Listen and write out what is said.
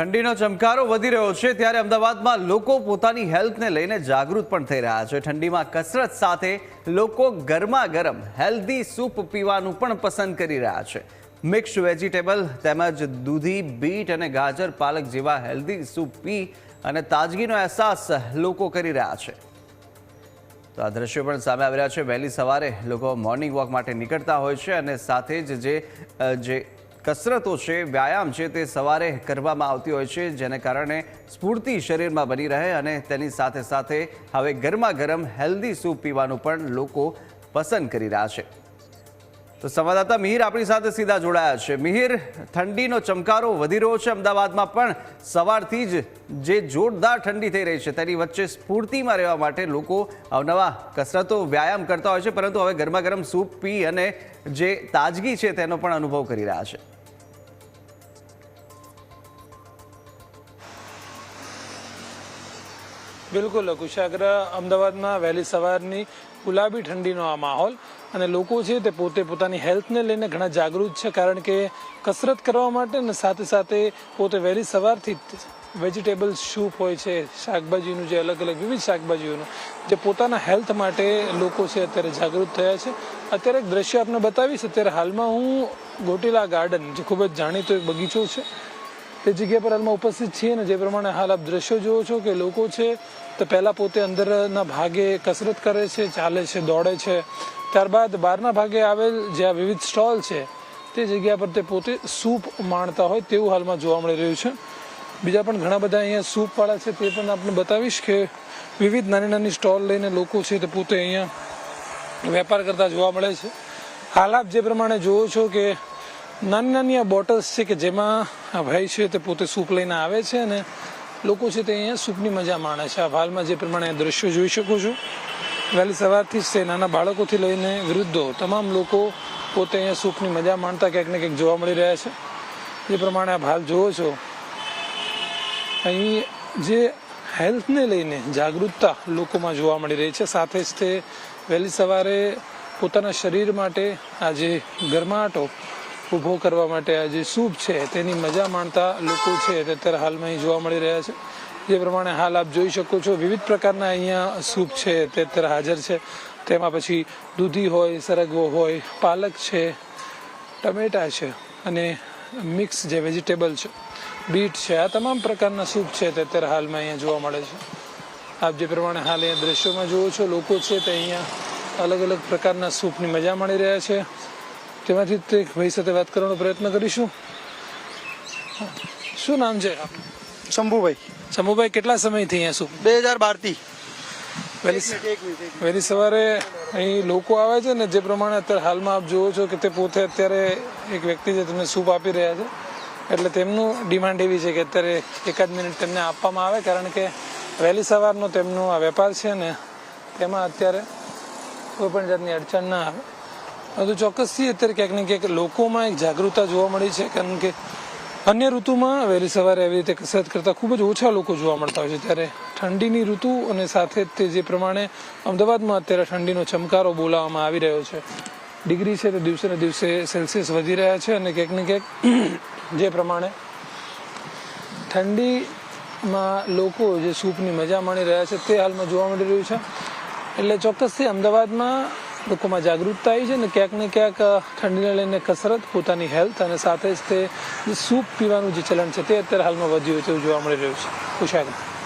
ઠંડીનો ચમકારો વધી રહ્યો છે ત્યારે અમદાવાદમાં લોકો પોતાની હેલ્થને લઈને જાગૃત પણ થઈ રહ્યા છે. ઠંડીમાં કસરત સાથે લોકો ગરમા ગરમ હેલ્ધી સૂપ પીવાનું પણ પસંદ કરી રહ્યા છે. મિક્સ વેજીટેબલ તેમજ દૂધી, બીટ અને ગાજર પાલક જેવા હેલ્ધી સૂપ પી અને તાજગીનો અહેસાસ લોકો કરી રહ્યા છે. તો આ દ્રશ્યો પણ સામે આવી રહ્યા છે. વહેલી સવારે લોકો મોર્નિંગ વોક માટે નીકળતા હોય છે અને સાથે જ જે કસરતો છે, વ્યાયામ છે તે સવારે કરવામાં આવતી હોય છે, જેને કારણે સ્ફૂર્તિ શરીરમાં બની રહે અને તેની સાથે સાથે હવે ગરમા ગરમ હેલ્ધી સૂપ પીવાનું પણ લોકો પસંદ કરી રહ્યા છે. તો સંવાદદાતા મિહિર આપણી સાથે સીધા જોડાયા છે. મિહિર, ઠંડીનો ચમકારો વધી રહ્યો છે અમદાવાદમાં, પણ સવારથી જ જે જોરદાર ઠંડી થઈ રહી છે, તેની વચ્ચે સ્ફૂર્તિમાં રહેવા માટે લોકો અવનવા કસરતો, વ્યાયામ કરતા હોય છે, પરંતુ હવે ગરમા ગરમ સૂપ પી અને જે તાજગી છે તેનો પણ અનુભવ કરી રહ્યા છે. બિલકુલ, કુશાગ્ર અમદાવાદમાં વહેલી સવારની ગુલાબી ઠંડીનો આ માહોલ અને લોકો છે તે પોતે પોતાની હેલ્થને લઈને ઘણા જાગૃત છે કારણ કે કસરત કરવા માટે અને સાથે સાથે પોતે વહેલી સવારથી વેજીટેબલ સૂપ હોય છે, શાકભાજીનું જે અલગ અલગ વિવિધ શાકભાજીઓનું, જે પોતાના હેલ્થ માટે લોકો છે અત્યારે જાગૃત થયા છે. અત્યારે એક દ્રશ્ય આપને બતાવીશ. અત્યારે હાલમાં હું ગોટીલા ગાર્ડન, જે ખૂબ જ જાણીતો એક બગીચો છે તે જગ્યા પર હાલમાં ઉપસ્થિત છીએ ને જે પ્રમાણે હાલ આપ દ્રશ્યો જુઓ છો કે લોકો છે, તો પહેલાં પોતે અંદરના ભાગે કસરત કરે છે, ચાલે છે, દોડે છે. ત્યારબાદ બહારના ભાગે આવેલ જે આ વિવિધ સ્ટોલ છે, તે જગ્યા પર તે પોતે સૂપ માણતા હોય તેવું હાલમાં જોવા મળી રહ્યું છે. બીજા પણ ઘણા બધા અહીંયા સૂપવાળા છે, તે પણ આપણે બતાવીશ કે વિવિધ નાની નાની સ્ટોલ લઈને લોકો છે, તે પોતે અહીંયા વેપાર કરતા જોવા મળે છે. હાલ આપ જે પ્રમાણે જુઓ છો કે નાની નાની આ બોટલ્સ છે કે જેમાં આ ભાઈ છે તે પોતે સૂપ લઈને આવે છે અને લોકો છે તે અહીંયા સૂપની મજા માણે છે. આ હાલમાં જે પ્રમાણે દ્રશ્યો જોઈ શકો છો. વહેલી સવારથી જ તે નાના બાળકોથી લઈને વૃદ્ધો તમામ લોકો પોતે અહીંયા સૂપની મજા માણતા ક્યાંક ને ક્યાંક જોવા મળી રહ્યા છે. જે પ્રમાણે આ ભાલ જુઓ છો. અહીં જે હેલ્થને લઈને જાગૃતતા લોકોમાં જોવા મળી રહી છે. સાથે જ તે વહેલી સવારે પોતાના શરીર માટે આ જે ગરમાટો ઊભો કરવા માટે આ જે સૂપ છે, તેની મજા માણતા લોકો છે તે અત્યારે હાલમાં અહીં જોવા મળી રહ્યા છે. જે પ્રમાણે હાલ આપ જોઈ શકો છો, વિવિધ પ્રકારના અહીંયા સૂપ છે, તે અત્યારે હાજર છે. તેમાં પછી દૂધી હોય, સરગવો હોય, પાલક છે, ટમેટા છે અને મિક્સ જે વેજીટેબલ છે, બીટ છે, આ તમામ પ્રકારના સૂપ છે, તે અત્યારે હાલમાં અહીંયા જોવા મળે છે. આપ જે પ્રમાણે હાલ અહીંયા દ્રશ્યોમાં જુઓ છો, લોકો છે તે અહીંયા અલગ અલગ પ્રકારના સૂપની મજા માણી રહ્યા છે. તેમાંથી તે એક ભાઈ સાથે વાત કરવાનો પ્રયત્ન કરીશું શું નામ છે શંભુભાઈ શંભુભાઈ કેટલા સમયથી અહીંયા શું બે હજાર બારથી વહેલી સવારે અહીં લોકો આવે છે ને જે પ્રમાણે અત્યારે હાલમાં આપ જુઓ છો કે તે પોતે અત્યારે એક વ્યક્તિ છે તેમને સૂપ આપી રહ્યા છે એટલે તેમનું ડિમાન્ડ એવી છે કે અત્યારે એકાદ મિનિટ તેમને આપવામાં આવે કારણ કે વહેલી સવારનો તેમનો આ વેપાર છે ને તેમાં અત્યારે કોઈ પણ જાતની અડચણ ના આવે પરંતુ ચોક્કસથી અત્યારે ક્યાંક ને ક્યાંક લોકોમાં એક જાગૃતતા જોવા મળી છે. કારણ કે અન્ય ઋતુમાં વહેલી સવારે આવી રીતે કસરત કરતા ખૂબ જ ઓછા લોકો જોવા મળતા હોય છે. ત્યારે ઠંડીની ઋતુ અને સાથે તે જે પ્રમાણે અમદાવાદમાં અત્યારે ઠંડીનો ચમકારો બોલાવવામાં આવી રહ્યો છે. ડિગ્રી છે તે દિવસે ને દિવસે સેલ્સિયસ વધી રહ્યા છે અને ક્યાંક ને ક્યાંક જે પ્રમાણે ઠંડીમાં લોકો જે સૂપની મજા માણી રહ્યા છે તે હાલમાં જોવા મળી રહ્યું છે. એટલે ચોક્કસથી અમદાવાદમાં લોકોમાં જાગૃતતા આવી છે ને ક્યાંક ને ક્યાંક ઠંડીને લઈને કસરત, પોતાની હેલ્થ અને સાથે જ તે સૂપ પીવાનું જે ચલણ છે તે અત્યારે હાલમાં વધ્યું છે એવું જોવા મળી રહ્યું છે. કુશાગ્ર